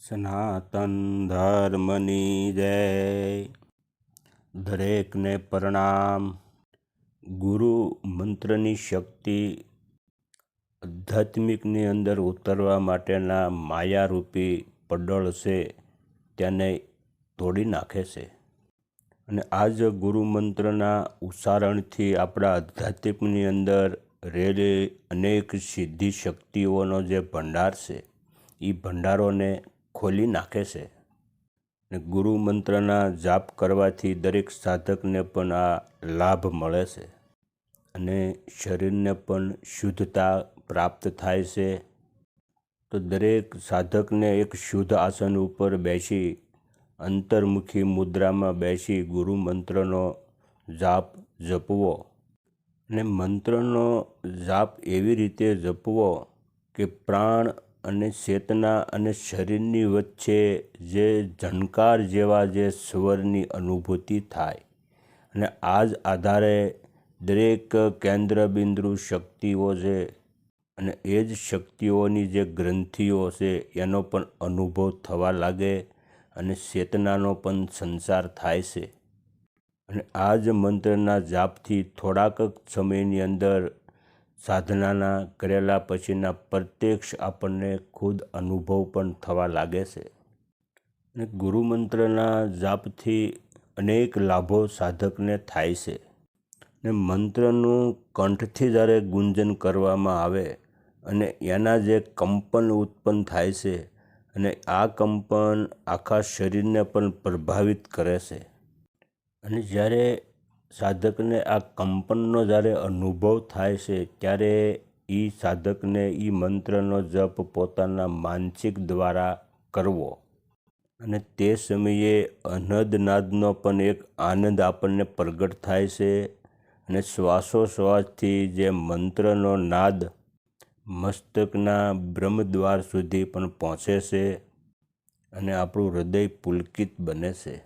સનાતન ધર્મની જય દરેકને પ્રણામ ગુરુ મંત્રની શક્તિ આધ્યાત્મિકની અંદર ઉતરવા માટેના માયારૂપી પડળ છે તેને તોડી નાખે છે અને આ જ ગુરુ મંત્રના ઉચ્ચારણથી આપણા આધ્યાત્મિકની અંદર રહેલી અનેક સિદ્ધિ શક્તિઓનો જે ભંડાર છે એ ભંડારોને ખોલી નાખે છે. અને ગુરુ મંત્રના જાપ કરવાથી દરેક સાધકને પણ આ લાભ મળે છે. અને શરીરને પણ શુદ્ધતા પ્રાપ્ત થાય છે. તો દરેક સાધકને એક શુદ્ધ આસન ઉપર બેસી અંતર્મુખી મુદ્રામાં બેસી ગુરુ મંત્રનો જાપ જપવો અને મંત્રનો જાપ એવી રીતે જપવો કે પ્રાણ અને ચેતના અને શરીરની વચ્ચે જે ઝણકાર જેવા જે સ્વરની અનુભૂતિ થાય અને આ જ આધારે દરેક કેન્દ્ર બિંદુ શક્તિઓ છે અને એ જ શક્તિઓની જે ગ્રંથિઓ છે, એનો પણ અનુભવ થવા લાગે અને ચેતનાનો પણ સંસાર થાય છે. અને આ જ મંત્રના જાપથી થોડાક સમયની અંદર સાધનાના કરેલા પછીના પ્રત્યક્ષ આપણને ખુદ અનુભવ પણ થવા લાગે છે. અને ગુરુ મંત્રના જાપથી અનેક લાભો સાધકને થાય છે. ને મંત્રનું કંઠથી જ્યારે ગુંજન કરવામાં આવે અને એના જે કંપન ઉત્પન્ન થાય છે અને આ કંપન આખા શરીરને પણ પ્રભાવિત કરે છે. અને જ્યારે સાધકને આ કંપનનો જ્યારે અનુભવ થાય છે, ત્યારે એ સાધકને એ મંત્રનો જપ પોતાના માનસિક દ્વારા કરવો. અને તે સમયે અનદનાદનો પણ એક આનંદ આપણને પ્રગટ થાય છે. અને શ્વાસોશ્વાસથી જે મંત્રનો નાદ મસ્તકના બ્રહ્મદ્વાર સુધી પણ પહોંચે છે અને આપણું હૃદય પુલકિત બને છે.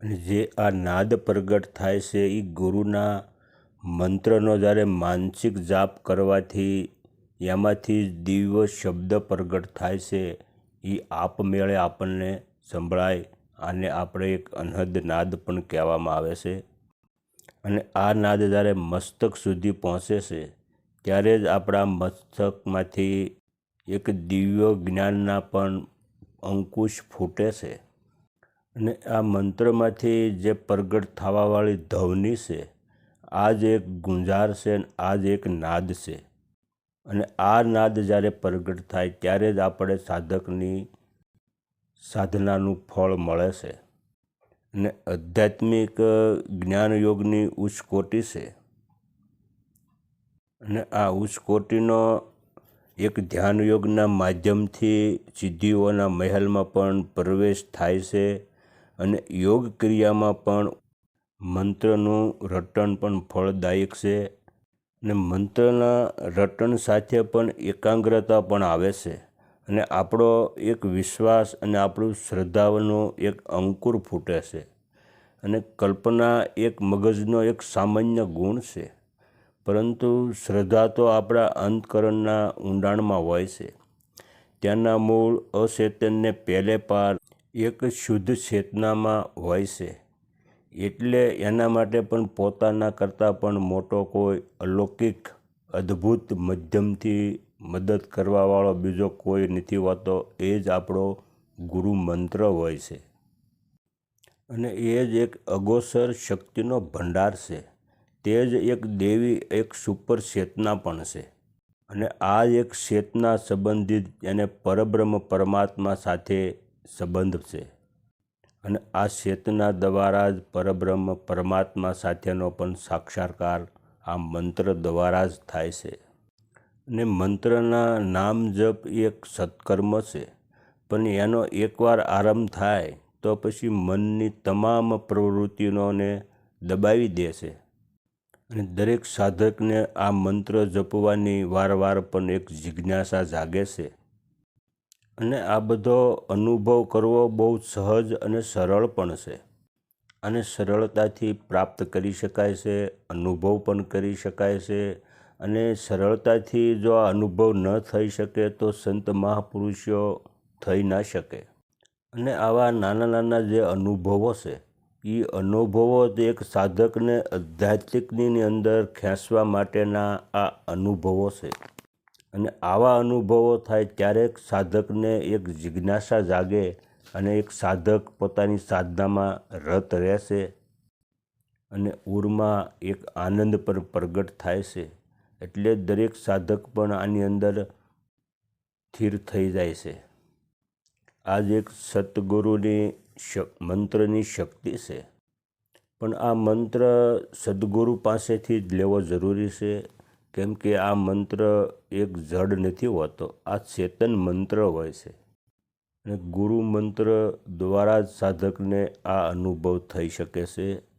અને જે આ નાદ પ્રગટ થાય છે એ ગુરુના મંત્રનો જ્યારે માનસિક જાપ કરવાથી એમાંથી દિવ્ય શબ્દ પ્રગટ થાય છે એ આપમેળે આપણને સંભળાય આને આપણે એક અનહદ નાદ પણ કહેવામાં આવે છે. અને આ નાદ જ્યારે મસ્તક સુધી પહોંચે છે ત્યારે જ આપણા મસ્તકમાંથી એક દિવ્ય જ્ઞાનના પણ અંકુશ ફૂટે છે. અને આ મંત્રમાંથી જે પ્રગટ થવાવાળી ધ્વનિ છે આ જ એક ગુંજાર છે અને આ જ એક નાદ છે. અને આ નાદ જ્યારે પ્રગટ થાય, ત્યારે જ આપણે સાધકની સાધનાનું ફળ મળે છે. અને આધ્યાત્મિક જ્ઞાન યોગની ઉચ્ચ કોટી છે. અને આ ઉચ્ચકોટીનો એક ધ્યાન યોગના માધ્યમથી સિદ્ધિઓના મહેલમાં પણ પ્રવેશ થાય છે અને યોગ ક્રિયામાં પણ મંત્રનું રટણ પણ ફળદાયક છે અને મંત્રના રટણ સાથે પણ એકાગ્રતા પણ આવે છે અને આપણો એક વિશ્વાસ અને આપણું શ્રદ્ધાનો એક અંકુર ફૂટે છે અને કલ્પના એક મગજનો એક સામાન્ય ગુણ છે. પરંતુ શ્રદ્ધા તો આપણા અંતકરણના ઊંડાણમાં હોય છે. ત્યાંના મૂળ અચેતનને પહેલે પાર એક શુદ્ધ ચેતનામાં હોય છે. એટલે એના માટે પણ પોતાના કરતાં પણ મોટો કોઈ અલૌકિક, અદ્ભુત મધ્યમથી મદદ કરવાવાળો બીજો કોઈ નથી હોતો, એ જ આપણો ગુરુ મંત્ર હોય છે. અને એ જ એક અગોસર શક્તિનો ભંડાર છે. તે જ એક દેવી, એક સુપર ચેતના પણ છે. અને આ એક ચેતના સંબંધિત એને પરબ્રહ્મ પરમાત્મા સાથે સંબંધ છે. અને આ ચેતના દ્વારા જ પરબ્રહ્મ પરમાત્મા સાથેનો પણ સાક્ષાત્કાર આ મંત્ર દ્વારા જ થાય છે. અને મંત્રના નામ જપ એક સત્કર્મ છે. પણ એનો એકવાર આરંભ થાય તો પછી મનની તમામ પ્રવૃત્તિઓને દબાવી દે છે. અને દરેક સાધકને આ મંત્ર જપવાની વારવાર પણ એક જિજ્ઞાસા જાગે છે. અને આ બધો અનુભવ કરવો બહુ સહજ અને સરળ પણ છે. અને સરળતાથી પ્રાપ્ત કરી શકાય છે, અનુભવ પણ કરી શકાય છે. અને સરળતાથી જો આ અનુભવ ન થઈ શકે તો સંત મહાપુરુષો થઈ ના શકે. અને આવા નાના નાના જે અનુભવો છે એ અનુભવો એક સાધકને આધ્યાત્મિકની અંદર ખેંચવા માટેના આ અનુભવો છે. અને આવા અનુભવો થાય ત્યારે સાધકને એક જિજ્ઞાસા જાગે અને એક સાધક પોતાની સાધનામાં રત રહેશે અને ઉરમાં એક આનંદ પણ પ્રગટ થાય છે. એટલે દરેક સાધક પણ આની અંદર સ્થિર થઈ જાય છે. આ જ એક સદગુરુની મંત્રની શક્તિ છે. પણ આ મંત્ર સદગુરુ પાસેથી જ લેવો જરૂરી છે. કેમ કે આ મંત્ર એક જડ નથી હોતો, આ ચેતન મંત્ર હોય છે. અને ગુરુ મંત્ર દ્વારા જ સાધકને આ અનુભવ થઈ શકે છે.